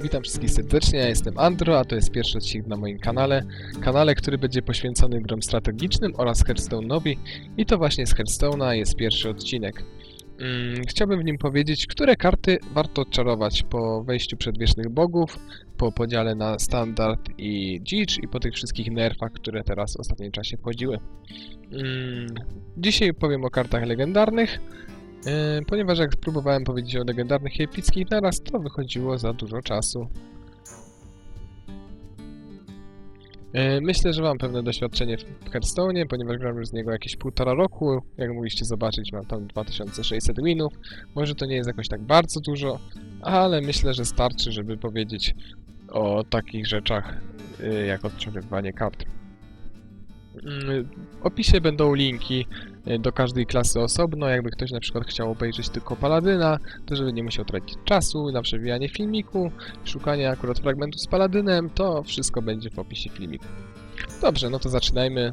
Witam wszystkich serdecznie, ja jestem Andro, a to jest pierwszy odcinek na moim kanale. Kanale, który będzie poświęcony grom strategicznym oraz Hearthstone'owi i to właśnie z Hearthstone'a jest pierwszy odcinek. Mm, chciałbym w nim powiedzieć, które karty warto odczarować po wejściu przedwiecznych bogów, po podziale na standard i dzicz i po tych wszystkich nerfach, które teraz w ostatnim czasie wchodziły. Mm, dzisiaj powiem o kartach legendarnych, E, ponieważ jak próbowałem powiedzieć o legendarnych i epickich naraz, to wychodziło za dużo czasu. E, Myślę, że mam pewne doświadczenie w Hearthstone, ponieważ gram już z niego jakieś półtora roku. Jak mogliście zobaczyć, mam tam 2600 winów. Może to nie jest jakoś tak bardzo dużo, ale myślę, że starczy, żeby powiedzieć o takich rzeczach e, jak odczarowywanie kart. Mm, W opisie będą linki do każdej klasy osobno. Jakby ktoś na przykład chciał obejrzeć tylko Paladyna, to żeby nie musiał tracić czasu na przewijanie filmiku, szukanie akurat fragmentu z Paladynem, to wszystko będzie w opisie filmiku. Dobrze, no to zaczynajmy.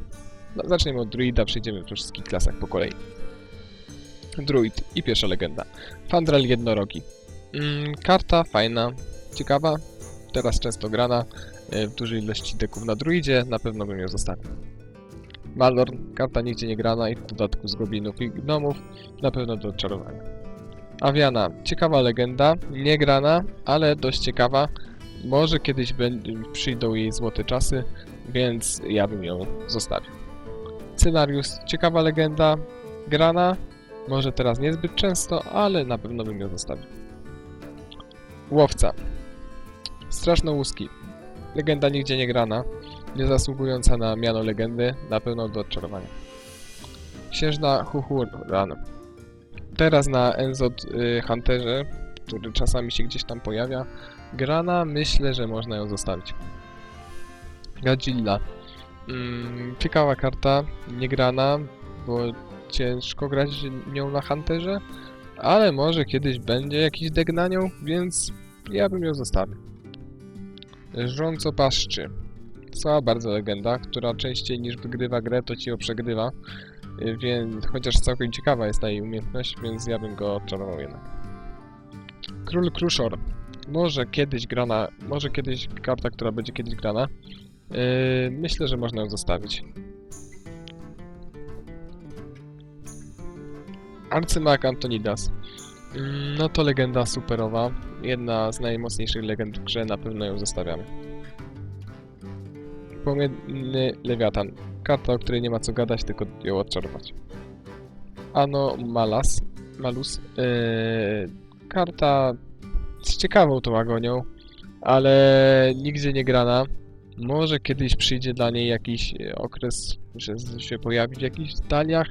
No, zaczniemy od Druida, przejdziemy po wszystkich klasach po kolei. Druid i pierwsza legenda. Fandral jednorogi. Mm, karta fajna, ciekawa, teraz często grana e, w dużej ilości deków na druidzie, na pewno bym ją zostawił. Malorn, karta nigdzie nie grana i w dodatku z goblinów i gnomów, na pewno do odczarowania. Aviana, ciekawa legenda, nie grana, ale dość ciekawa. Może kiedyś przyjdą jej złote czasy, więc ja bym ją zostawił. Scenariusz, ciekawa legenda, grana, może teraz niezbyt często, ale na pewno bym ją zostawił. Łowca. Strasznołuski. Legenda nigdzie nie grana, nie zasługująca na miano legendy, na pewno do odczarowania. Księżna Huhuran. Teraz na Enzot y, Hunterze, który czasami się gdzieś tam pojawia, grana, myślę, że można ją zostawić. Godzilla. Mm, ciekawa karta, nie grana, bo ciężko grać nią na Hunterze, ale może kiedyś będzie jakiś deck na nią, więc ja bym ją zostawił. Żrąco paszczy. Cała bardzo legenda, która częściej niż wygrywa grę, to ci ją przegrywa. Y, Więc, chociaż całkiem ciekawa jest ta jej umiejętność, więc ja bym go odczarował jednak. Król Kruszor. Może kiedyś grana, może kiedyś karta, która będzie kiedyś grana. Yy, myślę, że można ją zostawić. Arcymag Antonidas. Mm, No to legenda superowa. Jedna z najmocniejszych legend w grze, na pewno ją zostawiamy. Płomienny Lewiatan. Karta, o której nie ma co gadać, tylko ją odczarować. Ano Malas. Malus. Yy, karta z ciekawą tą agonią, ale nigdzie nie grana. Może kiedyś przyjdzie dla niej jakiś okres, że się pojawi w jakichś daliach.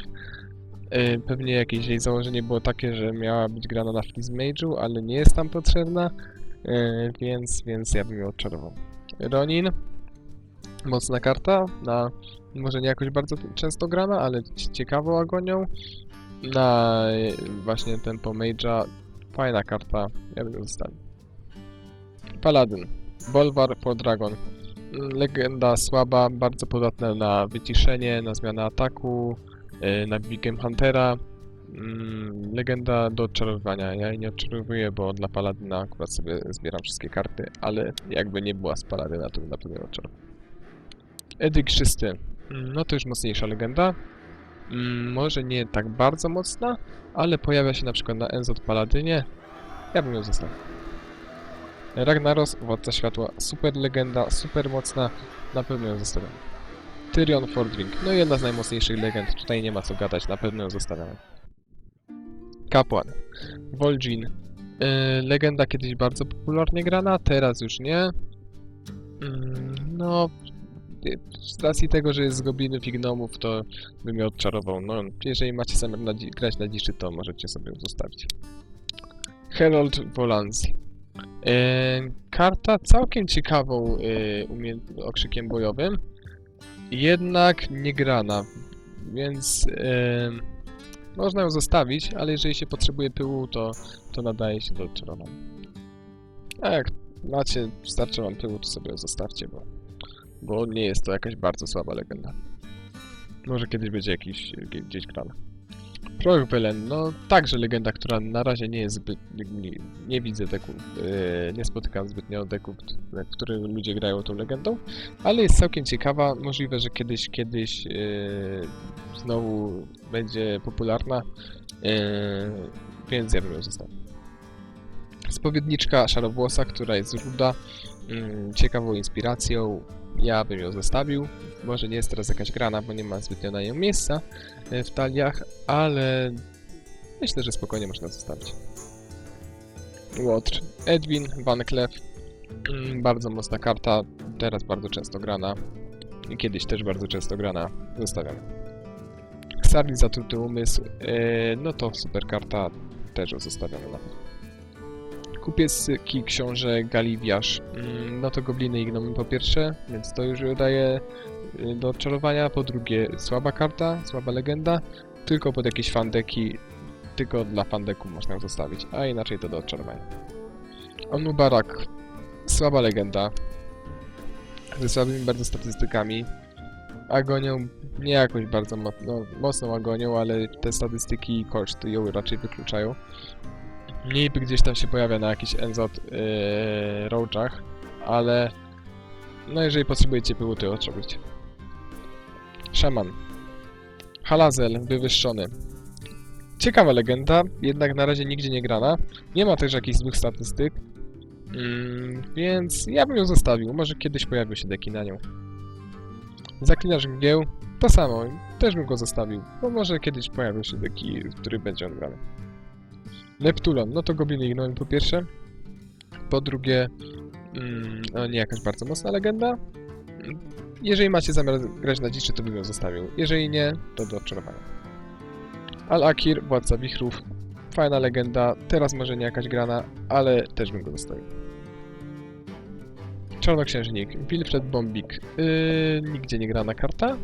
Yy, pewnie jakieś jej założenie było takie, że miała być grana na Freeze Mage'u, ale nie jest tam potrzebna, yy, więc, więc ja bym ją odczarował. Ronin. Mocna karta, na może nie jakoś bardzo często grana, ale ciekawą agonią. Na właśnie tempo Mage'a fajna karta, ja bym zostawił. Paladyn. Bolvar for Dragon. Legenda słaba, bardzo podatna na wyciszenie, na zmianę ataku, y, na Bigem Huntera. Mm, Legenda do odczarowywania. Ja jej nie odczarowuję, bo dla Paladyna akurat sobie zbieram wszystkie karty, ale jakby nie była z Paladyna, to bym na pewno odczarował. Edyk Czysty. Mm, No to już mocniejsza legenda. Mm, Może nie tak bardzo mocna, ale pojawia się na przykład na Enzot Paladynie. Ja bym ją zostawił. Ragnaros, Władca Światła, super legenda, super mocna, na pewno ją zostawiam. Tyrion Fordring, no jedna z najmocniejszych legend, tutaj nie ma co gadać, na pewno ją zostawiamy. Kapłan, Vol'jin, yy, legenda kiedyś bardzo popularnie grana, teraz już nie. Mm, no, z racji tego, że jest z goblinów i gnomów, to bym ją odczarował. No, jeżeli macie zamiar na grać na dziszy, to możecie sobie zostawić. Herald Volanzi. E, karta całkiem ciekawą umiejęt- okrzykiem bojowym, jednak nie grana, więc e, można ją zostawić, ale jeżeli się potrzebuje pyłu, to, to nadaje się do odczarowania. A jak macie, starczy wam pyłu, to sobie ją zostawcie, bo, bo nie jest to jakaś bardzo słaba legenda. Może kiedyś będzie jakiś, gdzieś grana. Frogvelen, no także legenda, która na razie nie jest zbyt... nie, nie widzę deków, yy, nie spotykam zbytnio deków, w których ludzie grają tą legendą, ale jest całkiem ciekawa, możliwe, że kiedyś, kiedyś yy, znowu będzie popularna, yy, więc ja bym ją zostawił. Spowiedniczka szarowłosa, która jest ruda, ciekawą inspiracją, ja bym ją zostawił. Może nie jest teraz jakaś grana, bo nie ma zbytnio na nią miejsca e, w taliach, ale myślę, że spokojnie można zostawić. Łotr. Edwin Van Cleef. Mm, Bardzo mocna karta, teraz bardzo często grana. Kiedyś też bardzo często grana. Zostawiam. Xarli Zatruty Umysł. e, No to super karta, też ją zostawiamy na. Kupiecki Książę Galiwiarz. Mm, No to gobliny i gnomy po pierwsze, więc to już daje y, do odczarowania. Po drugie, słaba karta, słaba legenda. Tylko pod jakieś fandeki, tylko dla fandeków można ją zostawić, a inaczej to do odczarowania. Onubarak, słaba legenda. Ze słabymi bardzo statystykami. Agonią nie jakoś bardzo mocno, mocną agonią, ale te statystyki i koszt ją raczej wykluczają. Niby gdzieś tam się pojawia na jakichś NZ yy, roachach, ale no jeżeli potrzebujecie pyłu, to ją odczobić. Szaman. Halazel, wywyższony. Ciekawa legenda, jednak na razie nigdzie nie grana. Nie ma też jakichś złych statystyk, mm, więc ja bym ją zostawił. Może kiedyś pojawią się deki na nią. Zaklinarz mgieł, to samo, też bym go zostawił, bo może kiedyś pojawią się deki, w których będzie on grany. Neptulon, no to gobliny i gnomy po pierwsze. Po drugie, mm, no nie jakaś bardzo mocna legenda. Jeżeli macie zamiar grać na dziczy, to bym ją zostawił. Jeżeli nie, to do odczarowania. Al-Akir, władca wichrów. Fajna legenda, teraz może nie jakaś grana, ale też bym go zostawił. Czarnoksiężnik, Wilfred Bombik. Yy, nigdzie nie grana karta.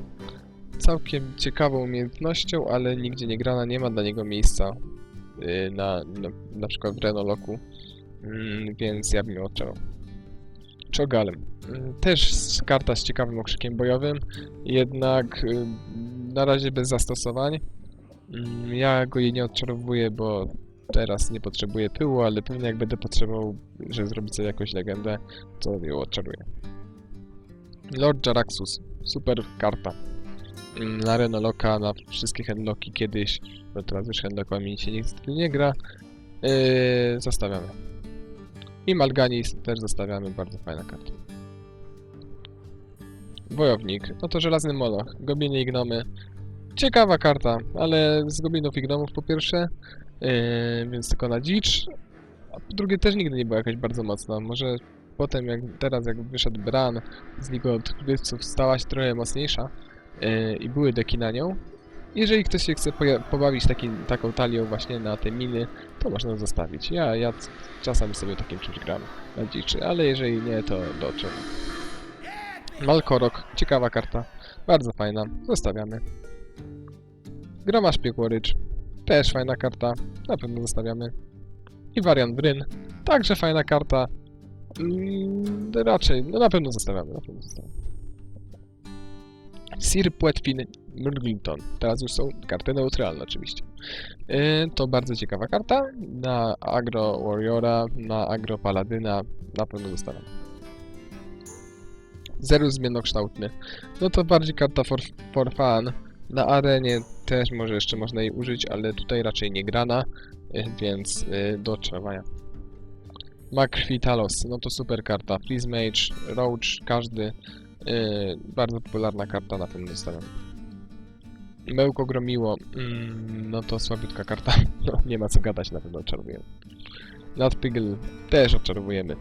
Całkiem ciekawą umiejętnością, ale nigdzie nie grana, nie ma dla niego miejsca na, na, na przykład w Renoloku, mm, więc ja bym ją odczarował. Czogalem. Mm, Też karta z ciekawym okrzykiem bojowym, jednak y, na razie bez zastosowań. Mm, Ja go jej nie odczarowuję, bo teraz nie potrzebuję pyłu, ale pewnie jak będę potrzebował, że zrobić sobie jakąś legendę, to ją odczaruję. Lord Jaraxus. Super karta. Mm, Na Renoloka, na wszystkie handloki kiedyś bo teraz już handlokami się niestety nie gra. Yy, zostawiamy. I Malganis też zostawiamy, bardzo fajna karta. Wojownik, no to żelazny moloch, gobliny i gnomy. Ciekawa karta, ale z goblinów i gnomów po pierwsze, yy, więc tylko na dzicz. A po drugie też nigdy nie była jakaś bardzo mocna. Może potem, jak teraz jak wyszedł Bran z Ligo Odkrywców, stała się trochę mocniejsza yy, i były deki na nią, jeżeli ktoś się chce pobawić takim, taką talią właśnie na te miny, to można zostawić. Ja, ja czasami sobie takim czymś gram na dziczy, ale jeżeli nie, to do czego. Malkorok, ciekawa karta, bardzo fajna, zostawiamy. Groma Szpiegłorycz, też fajna karta, na pewno zostawiamy. I Warian Bryn, także fajna karta, mm, raczej, no na pewno zostawiamy, na pewno zostawiamy. Sir Płetwin Murglington. Teraz już są karty neutralne oczywiście. Yy, to bardzo ciekawa karta. Na Agro Warriora, na Agro Paladyna na pewno zostawiam. Zerus zmiennokształtny. No to bardziej karta for, for fun. Na arenie też może jeszcze można jej użyć, ale tutaj raczej nie grana, yy, więc yy, do odczarowania. Makrwi Talos, no to super karta. Freeze Mage, Roach, każdy. Yy, bardzo popularna karta, na pewno zostawiam. Mełko gromiło. Mm, no to słabiutka karta. No, nie ma co gadać, na pewno odczarowujemy. Nadpygl też odczarowujemy.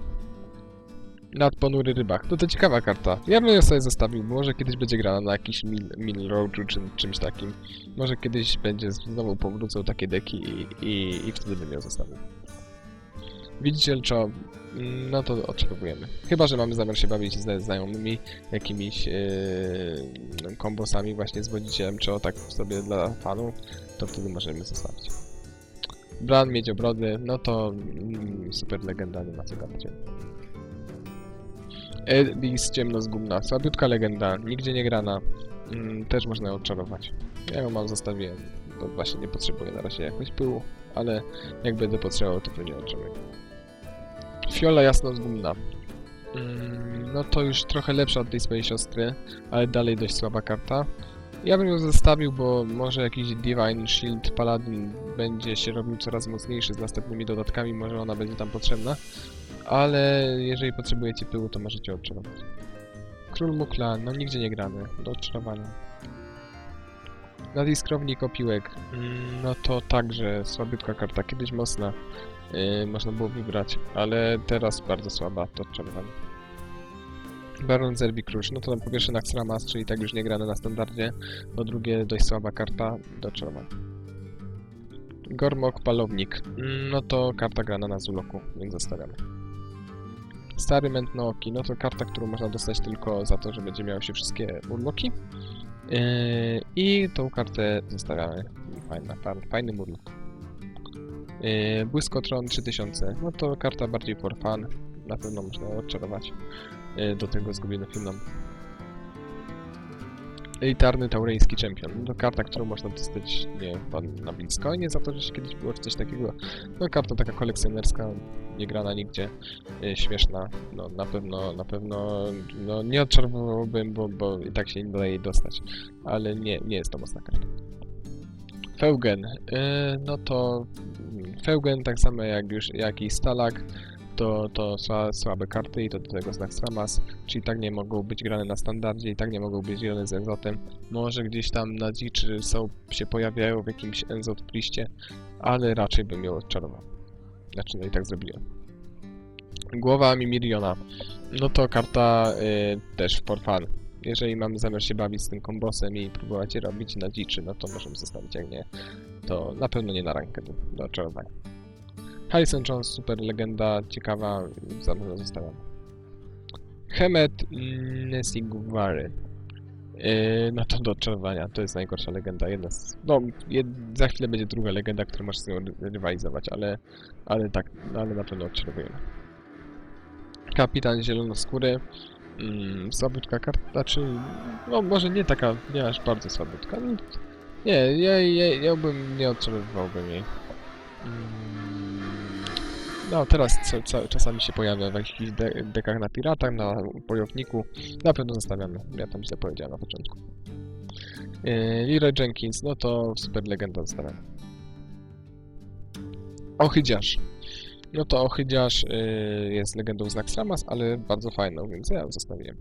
Nadponury rybak. No to ciekawa karta. Ja bym ją sobie zostawił. Może kiedyś będzie grana na jakiś mill Roachu czy czymś takim. Może kiedyś będzie znowu powrócą takie deki i, i, i wtedy bym ją zostawił. Widzicielczo, mm, no to odczarowujemy. Chyba, że mamy zamiar się bawić ze znajomymi, jakimiś yy, kombosami właśnie z wodzicielem, czy o tak sobie dla fanów, to wtedy możemy zostawić. Bran, Miedziobrody, no to mm, super legenda, nie ma co gadać. Edis, Ciemno z Gumna, słabiutka legenda, nigdzie nie grana, mm, też można ją odczarować. Ja ją mam, zostawiłem. to właśnie nie potrzebuję na razie jakoś pyłu, ale jak będę potrzebował, to pewnie otrzymuję. Fiola jasnozgumna. Mm, no to już trochę lepsza od tej swojej siostry, ale dalej dość słaba karta. Ja bym ją zostawił, bo może jakiś Divine Shield Paladin będzie się robił coraz mocniejszy z następnymi dodatkami, może ona będzie tam potrzebna. Ale jeżeli potrzebujecie pyłu, to możecie odczarować. Król Mukla, no nigdzie nie gramy, do odczarowania. Nadiskrownik opiłek, mm, no to także słabiutka karta, kiedyś mocna, yy, można było wybrać, ale teraz bardzo słaba, to odczarowanie. Baron Zerbi Krusz, no to po pierwsze Naxxramas, czyli tak już nie grane na standardzie, po drugie dość słaba karta do odczarowania. Gormok Palownik, mm, no to karta grana na Zuloku, więc zostawiamy. Stary Mętnooki, no to karta, którą można dostać tylko za to, że będzie miało się wszystkie urloki. Yy, I tą kartę zostawiamy. Fajna, fa- fajny murlok. Yy, Błyskotron 3000, no to karta bardziej for fun. Na pewno można odczarować yy, do tego zgubiony filmem. Elitarny taureński czempion. No to karta, którą można dostać, nie pan na Blitzcoinie za to, że kiedyś było czy coś takiego. No karta taka kolekcjonerska, nie grana nigdzie, yy, śmieszna. No na pewno, na pewno, no nie odczarowałbym, bo, bo i tak się nie da jej dostać. Ale nie, nie jest to mocna karta. Feugen, yy, no to mm, Feugen tak samo jak już, jak i Stalag, to, to sła, słabe karty i to do tego znak Sramas, czyli tak nie mogą być grane na standardzie i tak nie mogą być grane z Enzotem. Może gdzieś tam na dziczy są, się pojawiają w jakimś Enzot pliście, ale raczej bym ją odczarował. Znaczy, no i tak zrobiłem. Głowa Mimiriona. No to karta y, też for fun. Jeżeli mamy zamiar się bawić z tym kombosem i próbować je robić na dziczy, no to możemy zostawić, jak nie, to na pewno nie na rankę do, do oczarowania. Harrison Jones, super legenda, ciekawa, za mną zostawiam. Hemet Nesiguwary. Yy, no to do odczarowania, to jest najgorsza legenda, jedna z... No, jed, za chwilę będzie druga legenda, która może z nią ry- rywalizować, ale, ale tak, ale na pewno odczarowujemy. Kapitan Zielonoskóry. Mm, słabiutka karta, znaczy, no może nie taka, nie aż bardzo słabiutka. No, nie, ja, ja, ja bym nie odczarowywałbym jej. Mm, no teraz czasami się pojawia w jakichś de dekach na piratach, na bojowniku. Na pewno zostawiamy, ja tam źle powiedziałem na początku. Yy, Leroy Jenkins, no to super legenda zostawiamy. Ochydziarz. No to Ochydziarz yy, jest legendą z Naxxramas, ale bardzo fajną, więc ja ją zostawiłem.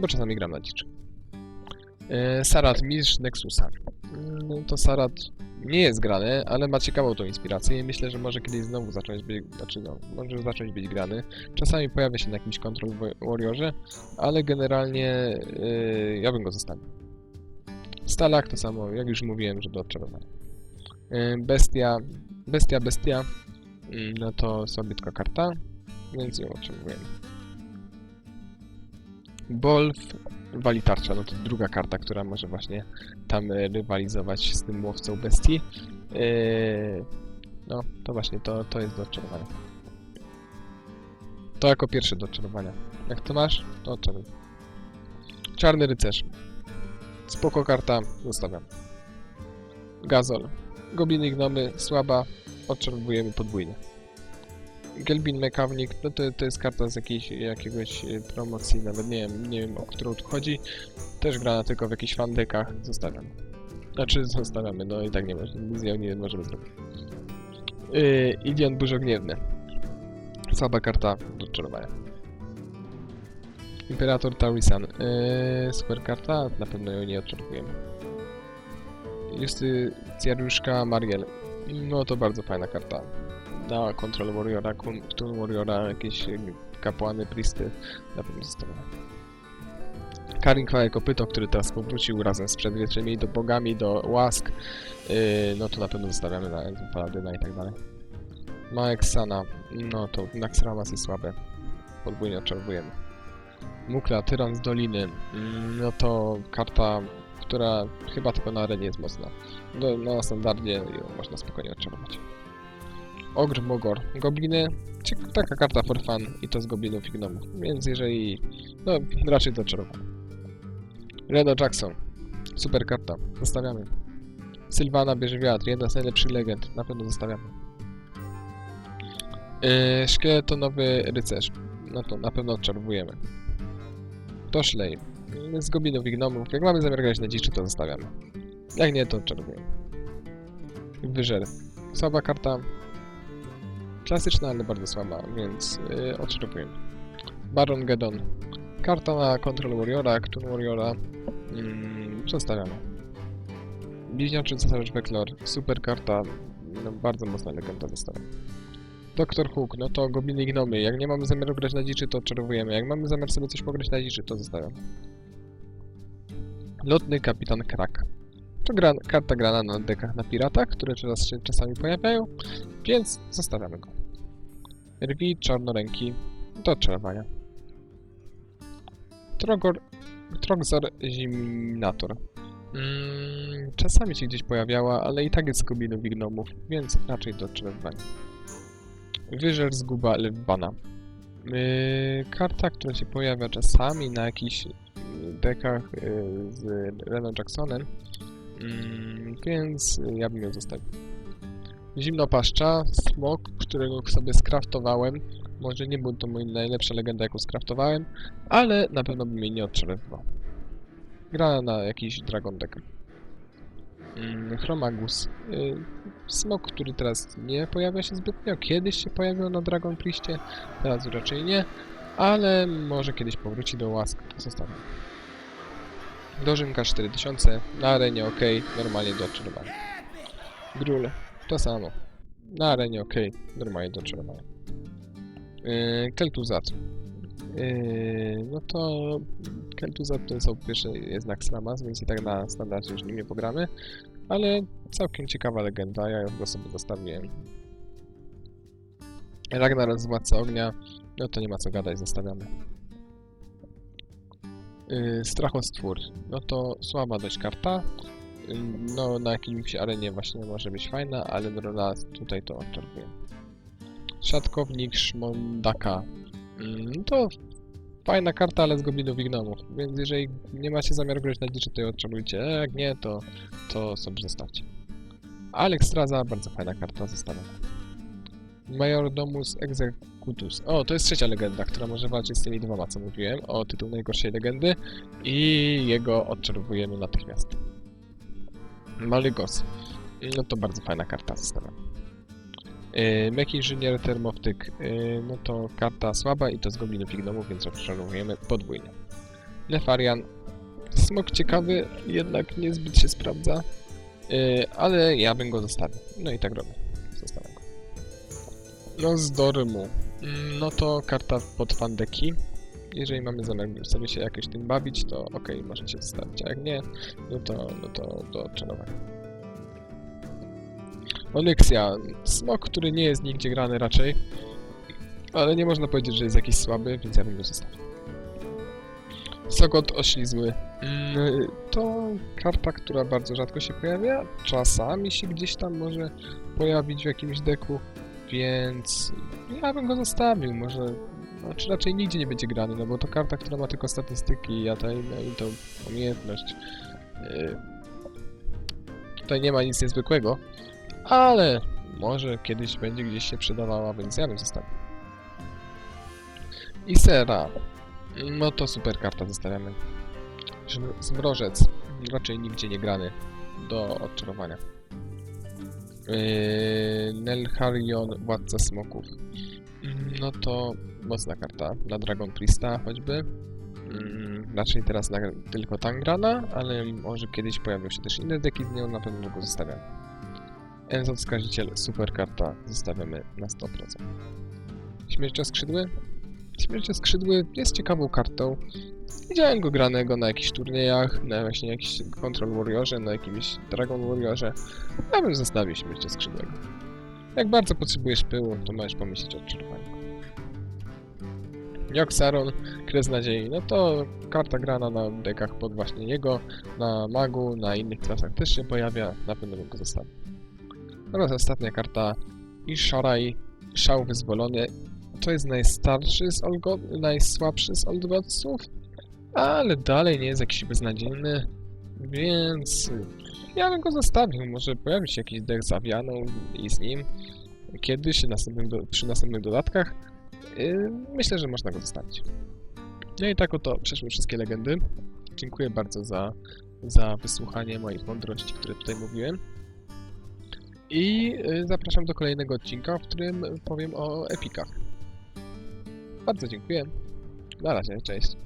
Bo czasami gram na dziczy. Yy, Sarat, mistrz Nexusa. Yy, No to Sarat nie jest grany, ale ma ciekawą tą inspirację i myślę, że może kiedyś znowu zacząć być, znaczy no, może zacząć być grany. Czasami pojawia się na jakimś Control Wa- Warriorze, ale generalnie yy, ja bym go zostawił. Stalak to samo, jak już mówiłem, że do odczarowania. Yy, bestia, bestia, bestia, yy, no to sobie tylko karta, więc ją odczarowujemy. Bolf, wali tarcza, no to druga karta, która może właśnie tam e, rywalizować z tym łowcą bestii. Yy, no, to właśnie, to, to jest do odczarowania. To jako pierwsze do odczarowania. Jak to masz, to odczaruj. Czarny rycerz. Spoko karta, zostawiam. Gazol. Gobliny i gnomy, słaba, odczarowujemy podwójnie. Gelbin Mekawnik, no to, to jest karta z jakiejś, jakiegoś e, promocji, nawet nie wiem, nie wiem o którą tu chodzi. Też grana tylko w jakichś fandekach, zostawiam. Znaczy zostawiamy, no i tak nie może, nic z nią nie możemy zrobić. Yy, Idion Burzogniewny. Słaba karta do odczarowania. Imperator Taurisan. Yy, super karta, na pewno ją nie odczarowujemy. Justycjariuszka Mariel. No to bardzo fajna karta. Na Control Warriora, Toon Warriora, jakieś y, kapłany, pristy, na pewno zostawiamy. Karin Kwałe Kopyto, który teraz powrócił razem z przedwietrzymi do bogami, do łask, yy, no to na pewno zostawiamy na Paladyna i tak dalej. Maek Sana, no to Naxxramas jest słabe, podwójnie odczarowujemy. Mukla, Tyran z Doliny, mm, no to karta, która chyba tylko na arenie jest mocna. No, na standardzie ją można spokojnie odczarować. Ogr Mogor, Gobliny, taka karta for fun i to z Goblinów i Gnomów, więc jeżeli, no raczej do odczarowania. Redo Jackson. Super karta. Zostawiamy. Sylwana bierze wiatr, jedna z najlepszych legend, na pewno zostawiamy. Yy, szkieletonowy rycerz, no to na pewno odczarowujemy. Toszlej, z goblinów i gnomów, jak mamy zamiar grać na dziczy, to zostawiamy. Jak nie, to odczarowujemy. Wyżer, słaba karta, klasyczna, ale bardzo słaba, więc yy, odczarowujemy. Baron Gedon, karta na Control Warriora, Cthulhu Warriora, mm, zostawiamy. Bliźniaczy Cesarz Weklor, super karta, no, bardzo mocna legenda została. Doktor Hook, no to gobliny i gnomy. Jak nie mamy zamiaru grać na dziczy, to odczarowujemy. Jak mamy zamiar sobie coś pograć na dziczy, to zostawiam. Lotny Kapitan Krak. To gra, karta grana na dekach na piratach, które czas się czasami pojawiają, więc zostawiamy go. Rwi Czarnoręki do odczarowania. Trogor, Trogzor Zimnator. Mm, czasami się gdzieś pojawiała, ale i tak jest z goblinów i gnomów, więc raczej do odczarowania. Wyżer zguba Lewbana. Yy, karta, która się pojawia czasami na jakichś dekach yy, z Reno Jacksonem, mm, więc ja bym ją zostawił. Zimnopaszcza, smok, którego sobie skraftowałem. Może nie był to mój najlepsza legenda, jaką skraftowałem, ale na pewno bym jej nie odczarowywał. Gra na jakiś Dragon Deck. Mm, Chromagus. Y, smok, który teraz nie pojawia się zbytnio. Kiedyś się pojawiał na Dragon Priestie, teraz raczej nie, ale może kiedyś powróci do łask, to zostawiam. Dożynka 4000, na arenie ok, normalnie do odczarowania. Grul, to samo. Na arenie ok, normalnie do odczarowania. Yy, Keltuzat. Yy, no to Keltuzat to są pierwszy jest znak Slamas, więc i tak na standardzie już nie pogramy. Ale całkiem ciekawa legenda, ja ją sobie zostawiłem. Ragnar z Ognia, no to nie ma co gadać, zostawiamy. Yy, Strachostwór, no to słaba dość karta. Yy, no na jakimś arenie właśnie może być fajna, ale do nas tutaj to odczerpuję. Szatkownik Szmondaka. Mm, to fajna karta, ale z goblinów i gnomów, więc jeżeli nie macie zamiaru grać na dziczy, to ją odczarujcie, jak nie, to, to sobie zostawcie. Alex Straza, bardzo fajna karta, zostawiam. Majordomus Executus. O, to jest trzecia legenda, która może walczyć z tymi dwoma, co mówiłem, o tytuł najgorszej legendy i jego odczarowujemy natychmiast. Malygos. No to bardzo fajna karta, zostawiam. Yy, Mech Inżynier Termoptyk, yy, no to karta słaba i to z goblinów i gnomów, więc odczarowujemy podwójnie. Nefarian, smok ciekawy, jednak niezbyt się sprawdza, yy, ale ja bym go zostawił. No i tak robię, zostawiam go. No z Dormu, no to karta pod fandeki. Jeżeli mamy zamiar sobie się jakoś tym bawić, to ok, możecie zostawić, a jak nie, no to, no to do odczarowania. Onyxia. Smok, który nie jest nigdzie grany raczej. Ale nie można powiedzieć, że jest jakiś słaby, więc ja bym go zostawił. Sogot oślizły. Mm, To karta, która bardzo rzadko się pojawia. Czasami się gdzieś tam może pojawić w jakimś deku, więc ja bym go zostawił. Może, znaczy raczej nigdzie nie będzie grany, no bo to karta, która ma tylko statystyki, a tutaj no i tą umiejętność. Yy, Tutaj nie ma nic niezwykłego. Ale może kiedyś będzie gdzieś się przydawała, więc ja bym zostawił. I Sera. No to super karta zostawiamy. Zmrożec. Raczej nigdzie nie grany. Do odczarowania. Yy, Nelharion, Władca Smoków. Mm, No to mocna karta dla Dragon Priesta choćby. Raczej teraz na, tylko Tangrana, ale może kiedyś pojawią się też inne deki z nią, na pewno go zostawiam. Enzo Skaziciel, super karta, zostawiamy na 100%. Śmiercioskrzydły? Śmiercioskrzydły jest ciekawą kartą. Widziałem go granego na jakichś turniejach, na właśnie jakimś Control Warriorze, na jakimś Dragon Warriorze. Ja bym zostawił Śmiercioskrzydłego. Jak bardzo potrzebujesz pyłu, to możesz pomyśleć o odczarowaniu. Joksaron, Kres Nadziei, no to karta grana na dekach pod właśnie jego, na magu, na innych klasach też się pojawia, na pewno bym go zostawił. Oraz ostatnia karta Ishoraj, Szał Wyzwolony. To jest najstarszy z Old God, najsłabszy z Old Godsów, ale dalej nie jest jakiś beznadziejny, Więc ja bym go zostawił. Może pojawi się jakiś deck z Avianą i z nim kiedyś następnym do, przy następnych dodatkach. Yy, myślę, że można go zostawić. No i tak oto przeszły wszystkie legendy. Dziękuję bardzo za, za wysłuchanie moich mądrości, które tutaj mówiłem. I y, zapraszam do kolejnego odcinka, w którym powiem o epikach. Bardzo dziękuję. Na razie, cześć.